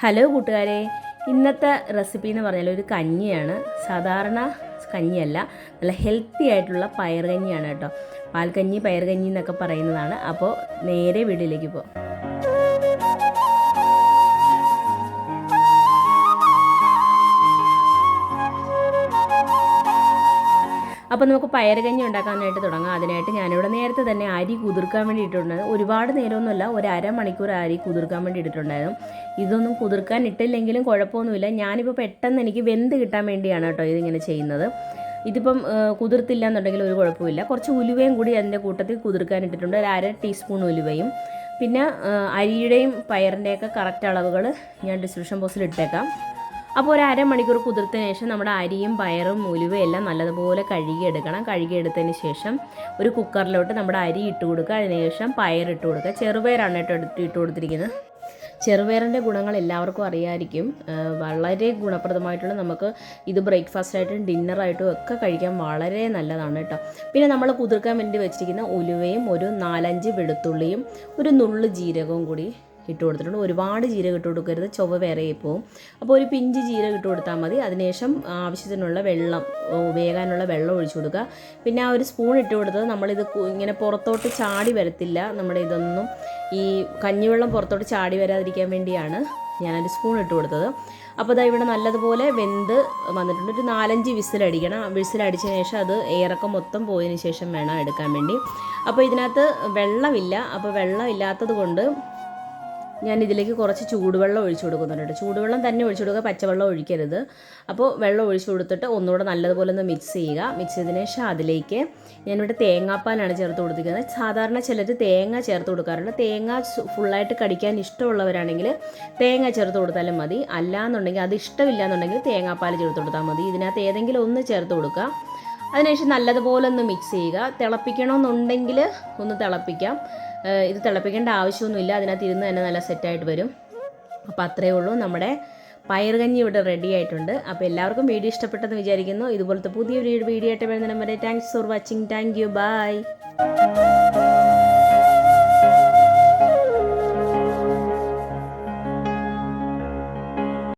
Hello കൂട്ടുകാരെ. ഇന്നത്തെ recipe എന്ന് പറഞ്ഞാൽ ഒരു കഞ്ഞിയാണ്. സാധാരണ കഞ്ഞിയല്ല നല്ല ഹെൽത്തി ആയിട്ടുള്ള പയർ കഞ്ഞിയാണ് കേട്ടോ. പാൽക്കഞ്ഞി പയർ കഞ്ഞി എന്നൊക്കെ പറയുന്നതാണ്. അപ്പോൾ നേരെ വീട്ടിലേക്ക് പോ അപ്പോൾ നമുക്ക് പയറുകഞ്ഞി ഉണ്ടാക്കാനായിട്ട് തുടങ്ങാം. അതിനായിട്ട് ഞാനിവിടെ നേരത്തെ തന്നെ അരി കുതിർക്കാൻ വേണ്ടി ഇട്ടിട്ടുണ്ടായിരുന്നു ഒരുപാട് നേരമൊന്നുമല്ല ഒരു അരമണിക്കൂർ അരി കുതിർക്കാൻ വേണ്ടി ഇട്ടിട്ടുണ്ടായിരുന്നു. ഇതൊന്നും കുതിർക്കാൻ ഇട്ടില്ലെങ്കിലും കുഴപ്പമൊന്നുമില്ല. ഞാനിപ്പോൾ പെട്ടെന്ന് എനിക്ക് വെന്ത് കിട്ടാൻ വേണ്ടിയാണ് കേട്ടോ ഇതിങ്ങനെ ചെയ്യുന്നത്. ഇതിപ്പം കുതിർത്തില്ല എന്നുണ്ടെങ്കിൽ ഒരു കുഴപ്പമില്ല. കുറച്ച് ഉലുവയും കൂടി അതിന്റെ കൂട്ടത്തിൽ കുതിർക്കാൻ ഇട്ടിട്ടുണ്ട്. ഒരു അര ടീസ്പൂൺ ഉലുവയും. പിന്നെ അരിയുടെയും പയറിന്റെയൊക്കെ കറക്റ്റ് അളവുകൾ ഞാൻ ഡിസ്ക്രിപ്ഷൻ ബോക്സിൽ ഇട്ടേക്കാം. അപ്പോൾ ഒരു അരമണിക്കൂർ കുതിർത്തതിന് ശേഷം നമ്മുടെ അരിയും പയറും ഉലുവയും എല്ലാം നല്ലതുപോലെ കഴുകിയെടുക്കണം. കഴുകിയെടുത്തതിന് ശേഷം ഒരു കുക്കറിലോട്ട് നമ്മുടെ അരി ഇട്ട് കൊടുക്കുക. അതിനുശേഷം പയർ ഇട്ട് കൊടുക്കുക. ചെറുപയറാണ് കേട്ടോ ഇട്ട് കൊടുത്തിരിക്കുന്നത്. ചെറുപയറിന്റെ ഗുണങ്ങൾ എല്ലാവർക്കും അറിയാമായിരിക്കും വളരെ ഗുണപ്രദമായിട്ടുള്ള നമുക്ക് ഇത് ബ്രേക്ക്ഫാസ്റ്റായിട്ടും ഡിന്നറായിട്ടും ഒക്കെ കഴിക്കാൻ വളരെ നല്ലതാണ് കേട്ടോ. പിന്നെ നമ്മൾ കുതിർക്കാൻ വേണ്ടി വെച്ചിരിക്കുന്ന ഉലുവയും ഒരു നാലഞ്ച് വെളുത്തുള്ളിയും ഒരു നുള്ളു ജീരകവും കൂടി ഇട്ട് കൊടുത്തിട്ടുണ്ട്. ഒരുപാട് ജീരകം ഇട്ട് കൊടുക്കരുത്. ചൊവ്വ വേറെ പോവും. അപ്പോൾ ഒരു പിഞ്ച് ജീരകം ഇട്ട് കൊടുത്താൽ മതി. അതിനുശേഷം ആവശ്യത്തിനുള്ള വെള്ളം വേകാനുള്ള വെള്ളം ഒഴിച്ചു കൊടുക്കുക. പിന്നെ ആ ഒരു സ്പൂൺ ഇട്ട് കൊടുത്തത് നമ്മളിത് ഇങ്ങനെ പുറത്തോട്ട് ചാടി വരത്തില്ല. നമ്മുടെ ഇതൊന്നും ഈ കഞ്ഞിവെള്ളം പുറത്തോട്ട് ചാടി വരാതിരിക്കാൻ വേണ്ടിയാണ് ഞാനൊരു സ്പൂൺ ഇട്ട് കൊടുത്തത്. അപ്പോൾ ഇതാ ഇവിടെ നല്ലതുപോലെ വെന്ത് വന്നിട്ടുണ്ട്. ഒരു നാലഞ്ച് വിസിലടിക്കണം വിസിലടിച്ചതിന് ശേഷം അത് എയറൊക്കെ മൊത്തം പോയതിന് ശേഷം വേണം എടുക്കാൻ വേണ്ടി. അപ്പോൾ ഇതിനകത്ത് വെള്ളമില്ല. അപ്പോൾ വെള്ളം ഇല്ലാത്തത് കൊണ്ട് ഞാൻ ഇതിലേക്ക് കുറച്ച് ചൂടുവെള്ളം ഒഴിച്ചു കൊടുക്കുന്നുണ്ട്. ചൂടുവെള്ളം തന്നെ ഒഴിച്ചു കൊടുക്കുക പച്ചവെള്ളം ഒഴിക്കരുത്. അപ്പോൾ വെള്ളം ഒഴിച്ചു കൊടുത്തിട്ട് ഒന്നുകൂടെ നല്ലതുപോലെ ഒന്ന് മിക്സ് ചെയ്യുക. മിക്സ് ചെയ്തതിന് ശേഷം അതിലേക്ക് ഞാനിവിടെ തേങ്ങാപ്പാലാണ് ചേർത്ത് കൊടുത്തിരിക്കുന്നത്. സാധാരണ ചിലർ തേങ്ങ ചേർത്ത് കൊടുക്കാറുണ്ട്. തേങ്ങ ഫുള്ളായിട്ട് കടിക്കാൻ ഇഷ്ടമുള്ളവരാണെങ്കിൽ തേങ്ങ ചേർത്ത് കൊടുത്താലും മതി. അല്ലാന്നുണ്ടെങ്കിൽ അത് ഇഷ്ടമില്ല എന്നുണ്ടെങ്കിൽ തേങ്ങാപ്പാൽ ചേർത്ത് കൊടുത്താൽ മതി. ഇതിനകത്ത് ഏതെങ്കിലും ഒന്ന് ചേർത്ത് കൊടുക്കുക. അതിനുശേഷം നല്ലതുപോലെ ഒന്ന് മിക്സ് ചെയ്യുക. തിളപ്പിക്കണമെന്നുണ്ടെങ്കിൽ ഒന്ന് തിളപ്പിക്കാം. ഇത് തിളപ്പിക്കേണ്ട ആവശ്യമൊന്നുമില്ല. അതിനകത്ത് ഇരുന്ന് തന്നെ നല്ല സെറ്റായിട്ട് വരും. അപ്പോൾ അത്രയേ ഉള്ളൂ. നമ്മുടെ പയറുകഞ്ഞി ഇവിടെ റെഡി ആയിട്ടുണ്ട്. അപ്പോൾ എല്ലാവർക്കും വീഡിയോ ഇഷ്ടപ്പെട്ടെന്ന് വിചാരിക്കുന്നു. ഇതുപോലത്തെ പുതിയൊരു വീഡിയോ ആയിട്ട് വരുന്ന വരെ thanks for watching thank you bye